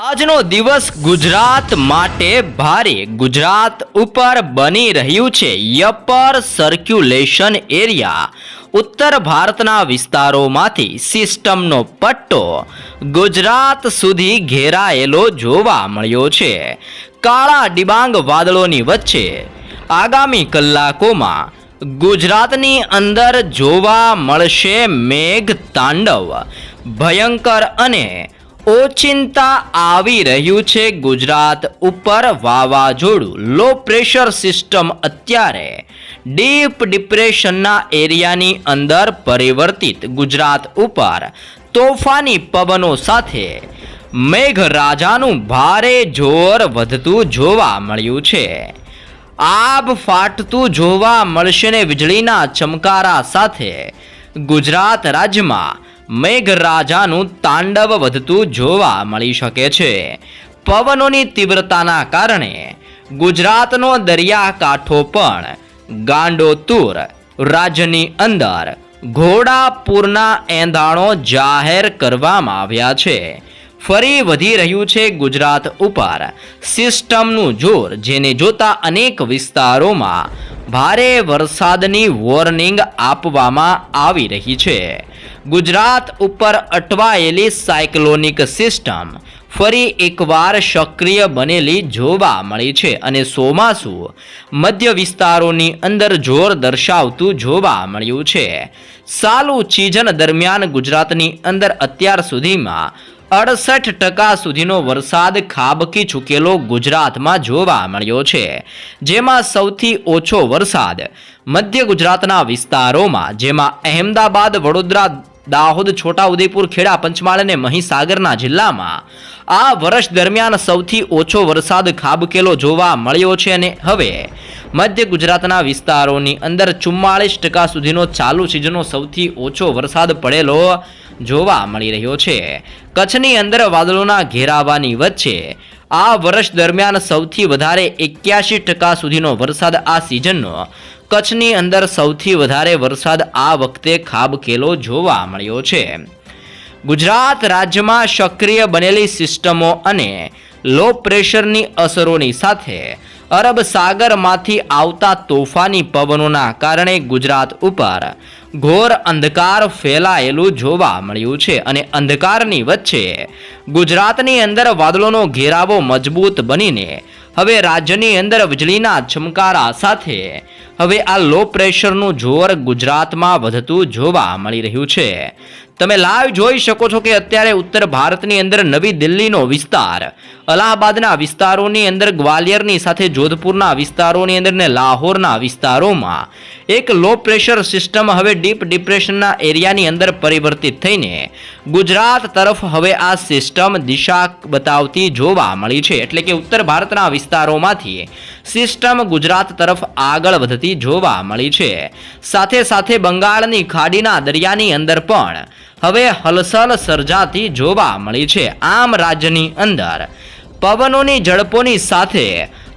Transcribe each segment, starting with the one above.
આજનો દિવસ ગુજરાત માટે ભારે. ગુજરાત ઉપર બની રહ્યું છે યપર સર્ક્યુલેશન એરિયા ઉત્તર ભારતના વિસ્તારોમાંથી સિસ્ટમનો પટ્ટો ગુજરાત સુધી ઘેરાયેલો જોવા મળ્યો છે. કાળા ડિબાંગ વાદળોની વચ્ચે આગામી કલાકોમાં ગુજરાતની અંદર જોવા મળશે મેઘ તાંડવ ભયંકર અને ઓચિંતા આવી રહ્યું છે ગુજરાત ઉપર વાવાઝોડું. લો પ્રેશર સિસ્ટમ અત્યારે ડીપ ડિપ્રેશનના એરિયાની અંદર પરિવર્તિત. ગુજરાત ઉપર તોફાની પવનો સાથે મેઘરાજાનું ભારે જોર વધતું જોવા મળ્યું છે. આબ ફાટતું જોવા મળશે ને વીજળીના ચમકારા સાથે ગુજરાત રાજ્યમાં મેઘરાજાનું તાંડવ વધતું જોવા મળી શકે છે. પવનોની તીવ્રતાના કારણે ગુજરાતનો દરિયાકાંઠો પણ ગાંડોતુર રાજ્યની અંદર ઘોડાપુરના એંધાણો જાહેર કરવામાં આવ્યા છે. ફરી વધી રહ્યું છે ગુજરાત ઉપર. સિસ્ટમનું જોર, જેને જોતા અનેક વિસ્તારોમાં ભારે વરસાદની વોર્નિંગ આપવામાં આવી રહી છે. ગુજરાત ઉપર અટવાયેલી સાયક્લોનિક સિસ્ટમ ફરી એકવાર સક્રિય બનેલી જોવા મળી છે અને ચોમાસુ મધ્ય વિસ્તારોની અંદર જોર દર્શાવતું જોવા મળ્યું છે. ચાલુ સિઝન દરમિયાન ગુજરાતની અંદર અત્યાર સુધીમાં અડસઠ ટકા સુધીનો વરસાદ ખાબકી ચૂકેલો ગુજરાતમાં જોવા મળ્યો છે, જેમાં સૌથી ઓછો વરસાદ મધ્ય ગુજરાતના વિસ્તારોમાં, જેમાં અહેમદાબાદ, વડોદરા, દાહોદ, છોટાઉદેપુર, ખેડા, પંચમહાલ અને મહીસાગરના જિલ્લામાં આ વર્ષ દરમિયાન સૌથી ઓછો વરસાદ ખાબકેલો જોવા મળ્યો છે અને હવે મધ્ય ગુજરાતના વિસ્તારોની અંદર ચુમ્માળીસ ટકા સુધીનો ચાલુ સિઝનનો સૌથી ઓછો વરસાદ પડેલો જોવા મળી રહ્યો છે. કચ્છની અંદર વાદળોના ઘેરાવાની વચ્ચે આ વર્ષ દરમિયાન સૌથી વધારે એક્યાસી ટકા સુધીનો વરસાદ આ સિઝનનો. કચ્છની અંદર સૌથી વધારે વરસાદ આ વખતે ખાબકેલો જોવા મળ્યો છે. ગુજરાત રાજ્યમાં સક્રિય બનેલી સિસ્ટમો અને લો પ્રેશરની અસરોની સાથે અરબ સાગરમાંથી આવતા તોફાની પવનોના કારણે ગુજરાત ઉપર ઘોર અંધકાર ફેલાયેલું જોવા મળ્યું છે અને અંધકારની વચ્ચે ગુજરાતની અંદર વાદળોનો ઘેરાવો મજબૂત બનીને હવે રાજ્યની અંદર વીજળીના ચમકારા સાથે હવે આ લો પ્રેશરનું જોર ગુજરાતમાં વધતું જોવા મળી રહ્યું છે. તમે લાઈવ જોઈ શકો છો કે અત્યારે ઉત્તર ભારતની અંદર નવી દિલ્હીનો વિસ્તાર, અલ્હાબાદના વિસ્તારોની અંદર ગ્વાલિયરની સાથે જોધપુરના વિસ્તારોની અંદર ને લાહોરના વિસ્તારોમાં એક લો પ્રેશર સિસ્ટમ હવે ડીપ ડિપ્રેશનના એરિયાની અંદર પરિવર્તિત થઈને ગુજરાત તરફ હવે આ સિસ્ટમ દિશા બતાવતી જોવા મળી છે. એટલે કે ઉત્તર ભારતના વિસ્તારોમાંથી સિસ્ટમ ગુજરાત તરફ આગળ વધતી જોવા મળી છે. સાથે સાથે બંગાળની ખાડીના દરિયાની અંદર પણ હવે હલચલ સર્જાતી જોવા મળી છે. આમ રાજ્યની અંદર પવનોની ઝડપોની સાથે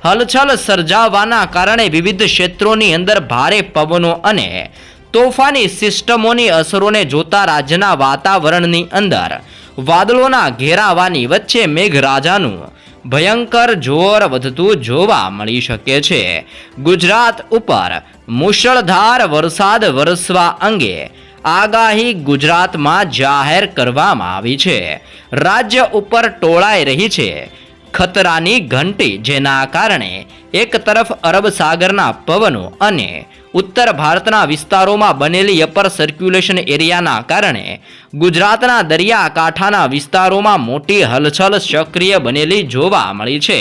હલચલ સર્જાવાના કારણે વિવિધ ક્ષેત્રોની અંદર ભારે પવનો અને તોફાની સિસ્ટમોની અસરોને જોતા રાજ્યના વાતાવરણની અંદર વાદળોના ઘેરાવાની વચ્ચે મેઘરાજાનું ભયંકર જોર વધતું જોવા મળી શકે છે. ગુજરાત ઉપર મુશળધાર વરસાદ વરસવા અંગે આગાહી ગુજરાતમાં જાહેર કરવામાં આવી છે. રાજ્ય ઉપર ટોળાઈ રહી છે. ખતરાની ઘંટી જેના કારણે એક તરફ અરબ સાગરના પવનો અને ઉત્તર ભારતના વિસ્તારોમાં બનેલી અપર સર્ક્યુલેશન એરિયાના કારણે ગુજરાતના દરિયાકાંઠાના વિસ્તારોમાં મોટી હલચલ સક્રિય બનેલી જોવા મળી છે.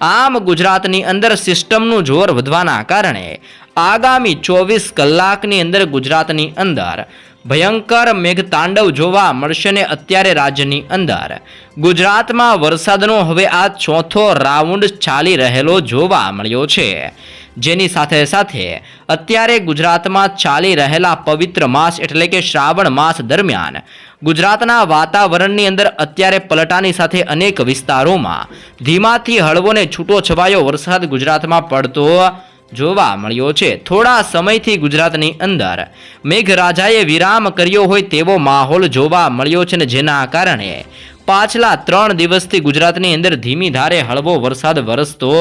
આમ ગુજરાતની અંદર સિસ્ટમનું જોર વધવાના કારણે આગામી ચોવીસ કલાકની અંદર ગુજરાતની અંદર ભયંકર મેઘતાંડવ જોવા મળશે ને અત્યારે રાજ્યની અંદર. ગુજરાતમાં વરસાદનો હવે આ ચોથો રાઉન્ડ ચાલી રહેલો જોવા મળ્યો છે. જેની સાથે સાથે અત્યારે ગુજરાતમાં ચાલી રહેલા પવિત્ર માસ એટલે કે શ્રાવણ માસ દરમિયાન ગુજરાતના વાતાવરણની અંદર અત્યારે પલટાની સાથે અનેક વિસ્તારોમાં ધીમાથી હળવોને છૂટો છવાયો વરસાદ ગુજરાતમાં પડતો જોવા મળ્યો છે. થોડા સમયથી ગુજરાતની અંદર મેઘરાજાએ વિરામ કર્યો હોય તેવો માહોલ જોવા મળ્યો છે ને જેના કારણે પાછલા ત્રણ દિવસથી ગુજરાતની અંદર ધીમી ધારે હળવો વરસાદ વરસતો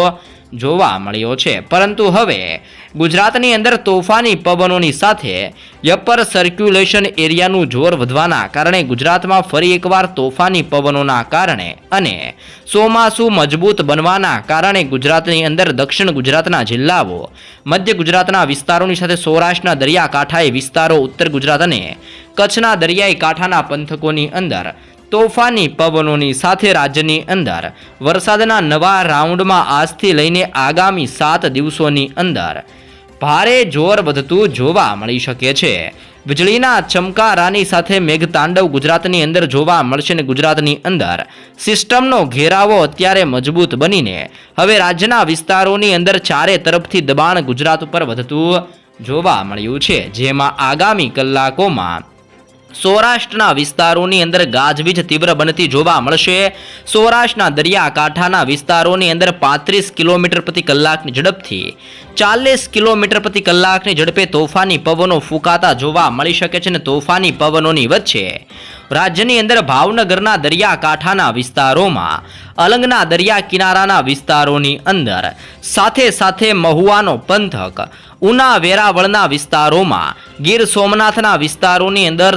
જોવા મળ્યો છે. પરંતુ હવે ગુજરાતની અંદર તોફાની પવનોની સાથે યપર સર્ક્યુલેશન એરિયાનું જોર વધવાના કારણે ગુજરાતમાં ફરી એકવાર તોફાની પવનોના કારણે અને ચોમાસુ મજબૂત બનવાના કારણે ગુજરાતની અંદર દક્ષિણ ગુજરાતના જિલ્લાઓ, મધ્ય ગુજરાતના વિસ્તારોની સાથે સૌરાષ્ટ્રના દરિયાકાંઠાએ વિસ્તારો, ઉત્તર ગુજરાત અને કચ્છના દરિયાઈ કાંઠાના પંથકોની અંદર તોફાની પવનોની સાથે રાજ્યની અંદર. વરસાદના નવા રાઉન્ડમાં આજથી લઈને આગામી સાત દિવસોની અંદર ભારે જોર વધતું જોવા મળી શકે છે. વીજળીના ચમકારાની સાથે મેઘતાંડવ ગુજરાતની અંદર જોવા મળશે ને ગુજરાતની અંદર. સિસ્ટમનો ઘેરાવો અત્યારે મજબૂત બનીને હવે રાજ્યના વિસ્તારોની અંદર ચારે તરફથી દબાણ ગુજરાત ઉપર વધતું જોવા મળ્યું છે. જેમાં આગામી કલાકોમાં સૌરાષ્ટ્રના વિસ્તારોની અંદર ગાજવીજ તીવ્ર બનતી જોવા મળશે. સૌરાષ્ટ્રના દરિયાકાંઠાના વિસ્તારોની અંદર પાંત્રીસ કિલોમીટર પ્રતિ કલાકની ઝડપથી ચાલીસ કિલોમીટર પ્રતિ કલાકની ઝડપે તોફાની પવનો ફૂંકાતા જોવા મળી શકે છે અને તોફાની પવનોની વચ્ચે રાજ્યની અંદર ભાવનગરના દરિયાકાંઠાના વિસ્તારોમાં, અલંગના દરિયા કિનારાના વિસ્તારોની અંદર, સાથે સાથે મહુવાનો પંથક, ઉના વેરાવળના વિસ્તારોમાં, ગીર સોમનાથના વિસ્તારોની અંદર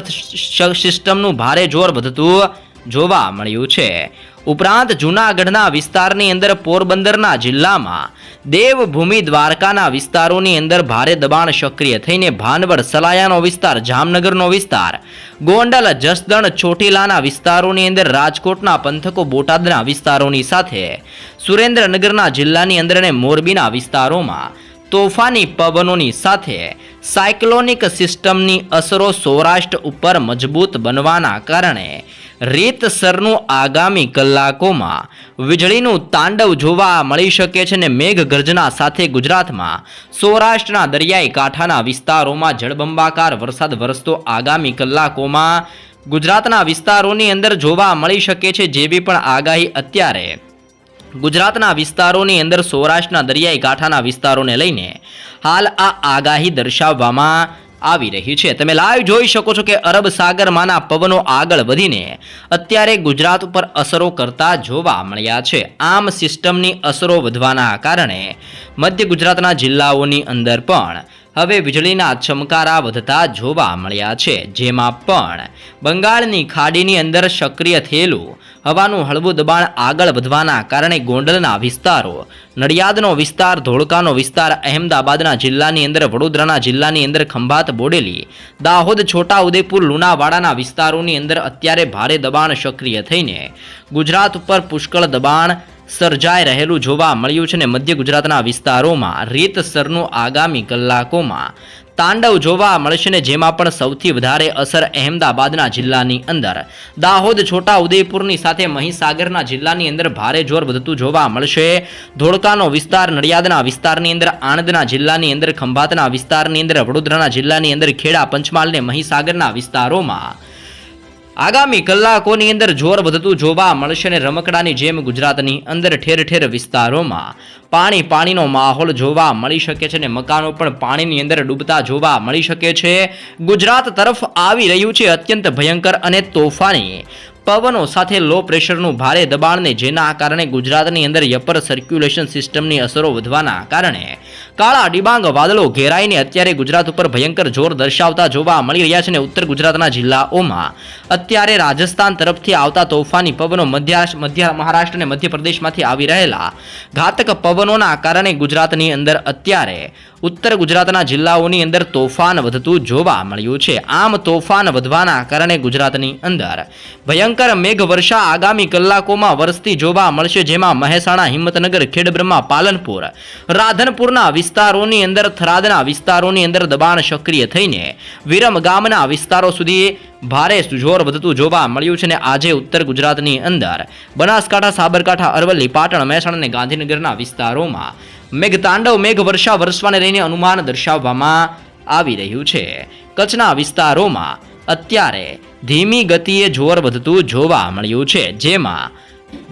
સિસ્ટમનું ભારે જોર વધતું જોવા મળ્યું છે. ઉપરાંત જૂનાગઢના વિસ્તારની અંદર પોરબંદરના જિલ્લામાં દેવભૂમિ દ્વારકાના વિસ્તારોની અંદર ભારે દબાણ સક્રિય થઈને ભાનવડ, સલાયાનો વિસ્તાર, જામનગરનો વિસ્તાર, ગોંડલ, જસદણ, ચોટીલાના વિસ્તારોની અંદર રાજકોટના પંથકો, બોટાદના વિસ્તારોની સાથે, સુરેન્દ્રનગરના જિલ્લાની અંદર અને મોરબીના વિસ્તારોમાં તોફાની પવનોની સાથે સાયક્લોનિક સિસ્ટમની અસરો સૌરાષ્ટ્ર ઉપર મજબૂત બનવાના કારણે રીતસરનું આગામી કલાકોમાં વીજળીનું તાંડવ જોવા મળી શકે છે અને મેઘગર્જના સાથે ગુજરાતમાં. સૌરાષ્ટ્રના દરિયાઈ કાંઠાના વિસ્તારોમાં જળબંબાકાર વરસાદ વરસતો આગામી કલાકોમાં ગુજરાતના વિસ્તારોની અંદર જોવા મળી શકે છે જેવી પણ આગાહી અત્યારે. ગુજરાતના વિસ્તારોની અંદર સૌરાષ્ટ્રના દરિયાઈ કાંઠાના વિસ્તારોને લઈને હાલ આ આગાહી દર્શાવવામાં આવી રહી છે. તમે લાઈવ જોઈ શકો છો કે અરબ સાગરમાંના પવનો આગળ વધીને અત્યારે ગુજરાત ઉપર અસરો કરતા જોવા મળ્યા છે. આમ સિસ્ટમની અસરો વધવાના કારણે મધ્ય ગુજરાતના જિલ્લાઓની અંદર પણ હવે વીજળીના ચમકારા વધતા જોવા મળ્યા છે. જેમાં પણ બંગાળની ખાડીની અંદર સક્રિય થયેલું હવાનું હળવું દબાણ આગળ વધવાના કારણે ગોંડલના વિસ્તારો, નડિયાદનો વિસ્તાર, ધોળકાનો વિસ્તાર, અહેમદાબાદના જિલ્લાની અંદર, વડોદરાના જિલ્લાની અંદર ખંભાત બોડેલી, દાહોદ, છોટાઉદેપુર, લુણાવાડાના વિસ્તારોની અંદર અત્યારે ભારે દબાણ સક્રિય થઈને ગુજરાત ઉપર પુષ્કળ દબાણ સર્જાઈ રહેલું જોવા મળ્યું છે ને મધ્ય ગુજરાતના વિસ્તારોમાં રીતસરનું આગામી કલાકોમાં તાંડવ જોવા મળશે ને જેમાં પણ સૌથી વધારે અસર અહેમદાબાદના જિલ્લાની અંદર. દાહોદ છોટા ઉદયપુરની સાથે મહીસાગરના જિલ્લાની અંદર ભારે જોર વધતું જોવા મળશે. ધોળકાનો વિસ્તાર, નડિયાદના વિસ્તારની અંદર, આણંદના જિલ્લાની અંદર, ખંભાતના વિસ્તારની અંદર, વડોદરાના જિલ્લાની અંદર ખેડા, પંચમહાલ ને મહીસાગરના વિસ્તારોમાં. આગામી કલાકોની અંદર જોર વધતું જોવા મળશે અને રમકડાની જેમ ગુજરાતની અંદર ઠેર ઠેર વિસ્તારોમાં પાણી પાણીનો માહોલ જોવા મળી શકે છે અને મકાનો પણ પાણીની અંદર ડૂબતા જોવા મળી શકે છે. ગુજરાત તરફ આવી રહ્યું છે અત્યંત ભયંકર અને તોફાની પવનો સાથે લો પ્રેશરનું ભારે દબાણને જેના કારણે ગુજરાતની અંદર યપર સર્ક્યુલેશન સિસ્ટમની અસરો વધવાના કારણે કાળા ડિબાંગ વાદળો ઘેરાઈને અત્યારે ગુજરાત ઉપર ભયંકર જોર દર્શાવતા જોવા મળી રહ્યા છે અને ઉત્તર ગુજરાતના જિલ્લાઓમાં. અત્યારે રાજસ્થાન તરફથી આવતા તોફાની પવનો મધ્ય મધ્ય મહારાષ્ટ્ર અને મધ્યપ્રદેશમાંથી આવી રહેલા ઘાતક પવનોના કારણે ગુજરાતની અંદર અત્યારે ઉત્તર ગુજરાતના જિલ્લાઓની અંદર તોફાન વધતું જોવા મળ્યું છે. આમ તોફાન વધવાના કારણે ગુજરાતની અંદર ભયંકર મેઘવર્ષા આગામી કલાકોમાં વરસતી જોવા મળશે, જેમાં મહેસાણા, હિંમતનગર, ખેડબ્રહ્મા, પાલનપુર, રાધનપુરના વિસ્તારોની અંદર, થરાદના વિસ્તારોની અંદર દબાણ સક્રિય થઈને વિરમ ગામના વિસ્તારો સુધી ભારે જોર વધતું જોવા મળ્યું છે અને આજે ઉત્તર ગુજરાતની અંદર બનાસકાંઠા, સાબરકાંઠા, અરવલ્લી, પાટણ, મહેસાણા અને ગાંધીનગરના વિસ્તારોમાં મેઘતાંડવ, મેઘવર્ષા વરસવાને લઈને અનુમાન દર્શાવવામાં આવી રહ્યું છે. કચ્છના વિસ્તારોમાં અત્યારે ધીમી ગતિએ જોર વધતું જોવા મળ્યું છે, જેમાં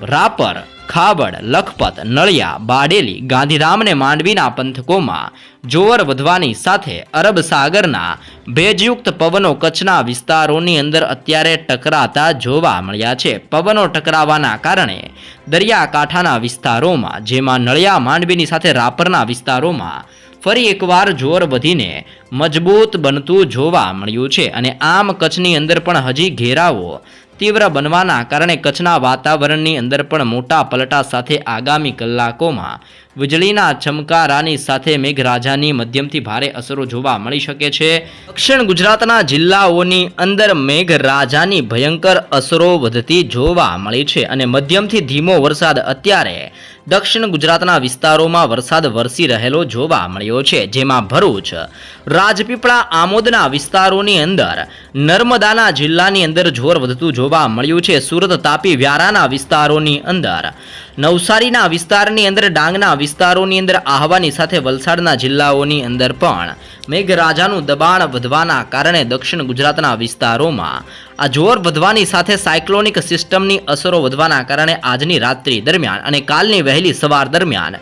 રાપર, ખાબડ, લખપત, નળિયા, બાડેલી, ગાંધીધામને માંડવીના પંથકોમાં જોર વધવાની સાથે અરબ સાગરના ભેજયુક્ત પવનો કચ્છના વિસ્તારોની અંદર અત્યારે ટકરાતા જોવા મળ્યા છે. પવનો ટકરાવાના કારણે દરિયાકાંઠાના વિસ્તારોમાં, જેમાં નળિયા માંડવીની સાથે રાપરના વિસ્તારોમાં ફરી એકવાર જોર વધીને મજબૂત બનતું જોવા મળ્યું છે અને આમ કચ્છની અંદર પણ હજી ઘેરાવો તીવ્ર બનવાના કારણે કચ્છના વાતાવરણની અંદર પણ મોટા પલટા સાથે આગામી કલાકોમાં વીજળીના ચમકારાની સાથે મેઘરાજાની મધ્યમથી ભારે અસરો જોવા મળી શકે છે. દક્ષિણ ગુજરાતના જિલ્લાઓની અંદર મેઘરાજાની ભયંકર અસરો વધતી જોવા મળી છે અને મધ્યમથી ધીમો વરસાદ અત્યારે દક્ષિણ ગુજરાતના વિસ્તારોમાં વરસાદ વરસી રહેલો જોવા મળ્યો છે, જેમાં ભરૂચ, રાજપીપળા, આમોદના વિસ્તારોની અંદર નર્મદાના જિલ્લાની અંદર જોર વધતું જોવા મળ્યું છે. સુરત, તાપી, વ્યારાના વિસ્તારોની અંદર નવસારીના વિસ્તારની અંદર, ડાંગના વિસ્તારોની અંદર આહવાની સાથે વલસાડના જિલ્લાઓની અંદર પણ મેઘરાજાનું દબાણ વધવાના કારણે દક્ષિણ ગુજરાતના વિસ્તારોમાં આ જોર વધવાની સાથે સાયક્લોનિક સિસ્ટમની અસરો વધવાના કારણે આજની રાત્રિ દરમિયાન અને કાલની વહેલી સવાર દરમિયાન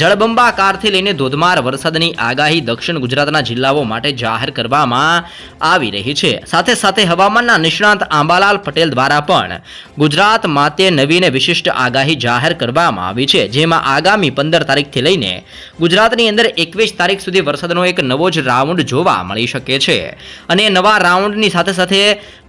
જળબંબાકારથી લઈને ધોધમાર વરસાદની આગાહી દક્ષિણ ગુજરાતના જિલ્લાઓ માટે જાહેર કરવામાં આવી રહી છે. સાથે સાથે હવામાનના નિષ્ણાંત આંબાલાલ પટેલ દ્વારા પણ ગુજરાત માટે નવીને વિશિષ્ટ આગાહી જાહેર કરવામાં આવી છે, જેમાં આગામી પંદર તારીખથી લઈને ગુજરાતની અંદર એકવીસ તારીખ સુધી વરસાદનો એક નવો જ રાઉન્ડ જોવા મળી શકે છે. અને નવા રાઉન્ડની સાથે સાથે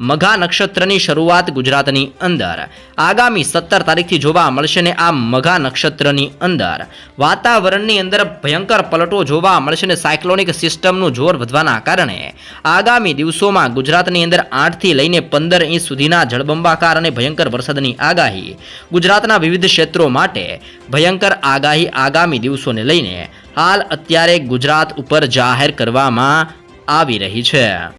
મઘા નક્ષત્રની શરૂઆત ગુજરાતની અંદર. આગામી સત્તર તારીખથી જોવા મળશે ને આ મઘા નક્ષત્રની અંદર. વાતાવરણની અંદર ભયંકર પલટો જોવા મળશે ને સાયક્લોનિક સિસ્ટમનું જોર વધવાના કારણે. આગામી દિવસોમાં ગુજરાતની અંદર આઠથી લઈને પંદર ઇંચ સુધીના જળબંબાકાર અને ભયંકર વરસાદની આગાહી. ગુજરાતના વિવિધ ક્ષેત્રો માટે ભયંકર આગાહી આગામી દિવસોને લઈને હાલ અત્યારે ગુજરાત ઉપર જાહેર કરવામાં આવી રહી છે.